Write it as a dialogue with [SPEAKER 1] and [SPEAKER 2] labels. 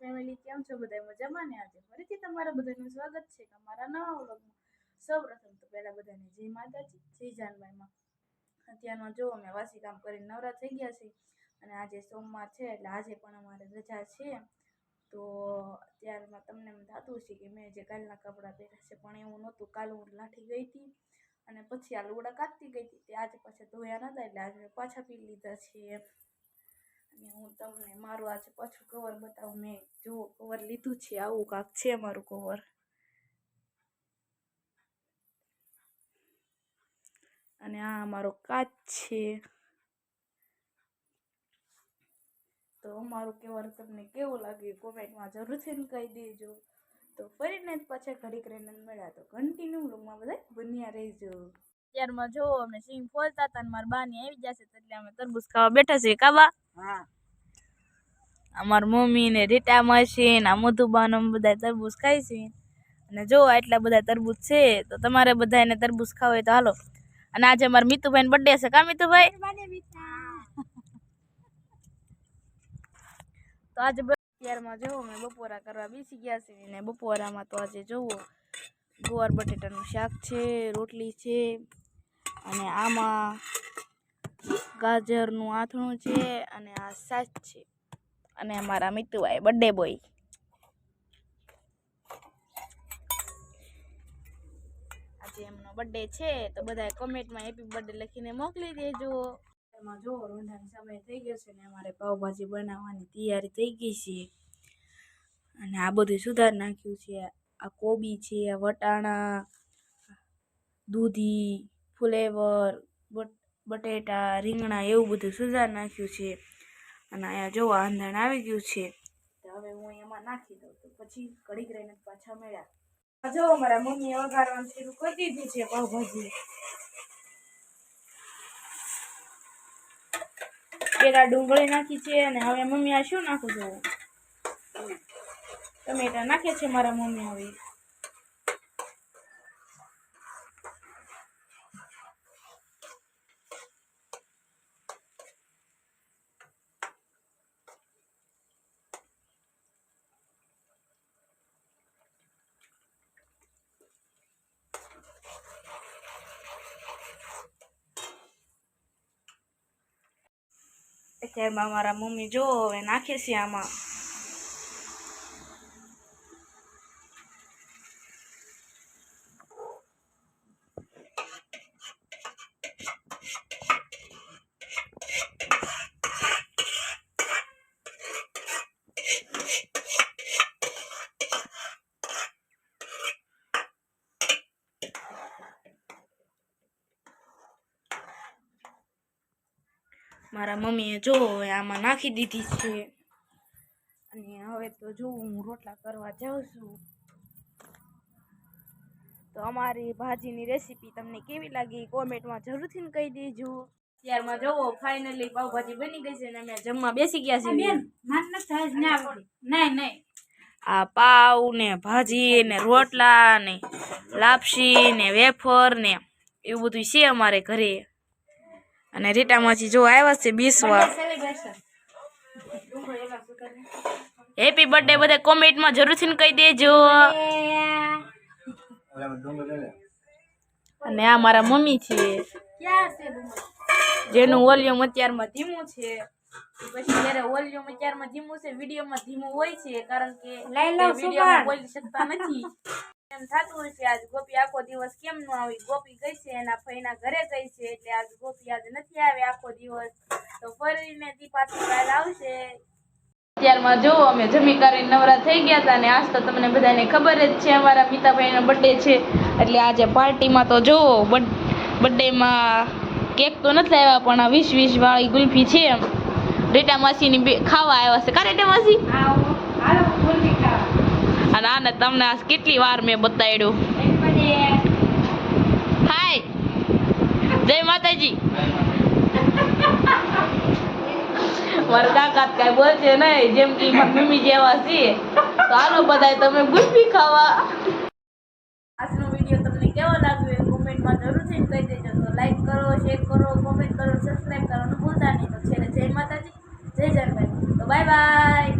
[SPEAKER 1] Family કેમ છો? બધા મજામાં ને આજે ફરીથી તમારા બધાનું સ્વાગત છે અમારા નવા વ્લોગમાં. સૌપ્રથમ તો પહેલાં બધાને જય માતાજી, જય જાનબાઈમાં. અત્યારમાં જો અમે વાસી કામ કરીને નવરા થઈ ગયા છે અને આજે સોમવાર છે એટલે આજે પણ અમારે રજા છે. તો અત્યારમાં તમને એમ થતું હશે કે મેં જે કાલના કપડાં પહેર્યા છે પણ એવું નહોતું. કાલ હું લાઠી ગઈ હતી અને પછી આ લુગડા કાઢતી ગઈ હતી. તે આજે પાછા ધોયા નહોતા એટલે આજે મેં પાછા પી લીધા છે. અને હું તમને મારું આજે પાછું કવર બતાવું. મેં જુઓ કવર લીધું છે, આવું કાંક છે મારું કવર અને આ મારો કાચ છે. તો અમારું કવર તમને કેવું લાગ્યું કોમેન્ટમાં ને કહી દેજો. તો ફરીને પાછા ઘડીક રહીને મળ્યા. તો કન્ટિન્યુ રૂમમાં બધા બન્યા રહેજો. ત્યારમાં જો અમે સિંગ ફોલતા હતા અને મારા બાની આવી જશે એટલે અમે તરબૂચ ખાવા બેઠા છીએ. કાબા
[SPEAKER 2] હા.
[SPEAKER 1] અમાર મમ્મી ને રીટા માસી ને આ મધુબાનો બધા તરબૂચ ખાઈ છે. અને જો આટલા બધા તરબૂચ છે તો તમારે બધાને તરબૂચ ખાવ હોય તો હાલો. અને આજે મારા મિતુભાઈ ને બર્થડે છે કા મિતુભાઈ? તો આજે અત્યારમાં જોવો મેં બપોરા કરવા બેસી ગયા છે ને બપોરામાં તો આજે જોવો ગુવાર બટેટાનું શાક છે રોટલી છે અને આમાં ગાજરનું આથણું છે અને આ સાસ છે. અને અમારા મિતુભાઈ બર્થડે બોય આજે એમનો બર્થડે છે, તો બધા કોમેન્ટમાં હેપી બર્થડે લખીને મોકલી દેજો. એમાં જો રોંઢાનો સમય થઈ ગયો છે ને, અમારે પાઉભાજી બનાવવાની તૈયારી થઈ ગઈ છે. અને આ બધું સુધાર નાખ્યું છે. આ કોબી છે વટાણા, દૂધી, ફ્લેવર, બટ બટેટા, રીંગણા એવું બધું સુધાર નાખ્યું છે. અને અહીંયા જો આંધણ આવી ગયું છે. હવે હું એમાં નાખી દઉં. તો પછી ઘડીક રહીને પાછા મળ્યા. જો મારા મમ્મીએ વઘારવાનું શરૂ કરી દીધું છે પાવભાજી પેલા ડુંગળી નાખી છે અને હવે મમ્મી આ શું નાખું છું ટમેટા નાખે છે મારા મમ્મી હવે. અત્યારમાં મારા મમ્મી જો હવે નાખે છે આમાં મારા મમ્મીએ જો આમાં નાખી દીધી છે. અને હવે તો જો હું રોટલા કરવા જાઉં છું. તો અમારી ભાજીની રેસીપી તમને કેવી લાગી કોમેન્ટમાં જરૂરથી ને કહી દેજો. ત્યારમાં જોવો ફાઇનલી પાવભાજી બની ગઈ છે અને અમે જમવા બેસી ગયા છીએ.
[SPEAKER 2] નહીં નહીં.
[SPEAKER 1] આ પાવ ને ભાજી ને રોટલા ને લાપસી ને વેફર ને એવું બધું છે અમારે ઘરે. અને રીટામાંથી જો આવ્યા છે બીસવા હેપી બર્થડે બધા કોમેન્ટમાં જરૂરથી ને કહી દેજો. અને આ મારા મમ્મી છે. જેનું વોલ્યુમ અત્યારમાં ધીમું છે. પછી જ્યારે વોલ્યુમ અત્યારમાં ધીમું છે વિડીયોમાં ધીમું હોય છે કારણ કે
[SPEAKER 2] સુભાણ.
[SPEAKER 1] બોલી શકતા નથી. એમ થતું હોય છે આજ ગોપી આખો દિવસ કેમ ન આવી? ગોપી ગઈ છે એના ફઈના ઘરે ગઈ છે એટલે આજ ગોપી આજ નથી આવી આખો દિવસ. તો ફરીને તી પાછી કાલ આવશે. અત્યારમાં જો અમે જમી કરીને નવરા થઈ ગયા હતા અને આજ તો તમને બધાને ખબર જ છે અમારા મીતાભાઈનો બર્થડે છે. એટલે આજે પાર્ટીમાં તો જો બર્થડેમાં કેક તો નથી લાવ્યા પણ આ વીસ વીસ વાળી ગુલ્ફી છે એમ. રેટા માસીની ની ખાવા આવ્યા છે. કા રેટા માસી
[SPEAKER 2] આવો હાલો ગુલ્ફી ખાવા
[SPEAKER 1] અને આને તમને કેટલી વાર મેં બતાવ્યું હાય. જય માતાજી. મારા કઈ બોલશે નહીં. જેમ કે મમ્મી જેવા છે તો આનો બધાય તમે ગુલ્ફી ખાવા. આજનો વીડિયો તમને કેવો લાગ્યો એ કોમેન્ટમાં જરૂરથી કહી દેજો. તો લાઈક કરો શેર કરો કોમેન્ટ કરો સબસ્ક્રાઈબ કરવાનું ભૂલતા નહીં. તો છેલ્લે જય માતાજી. જય જનભાઈ તો બાય બાય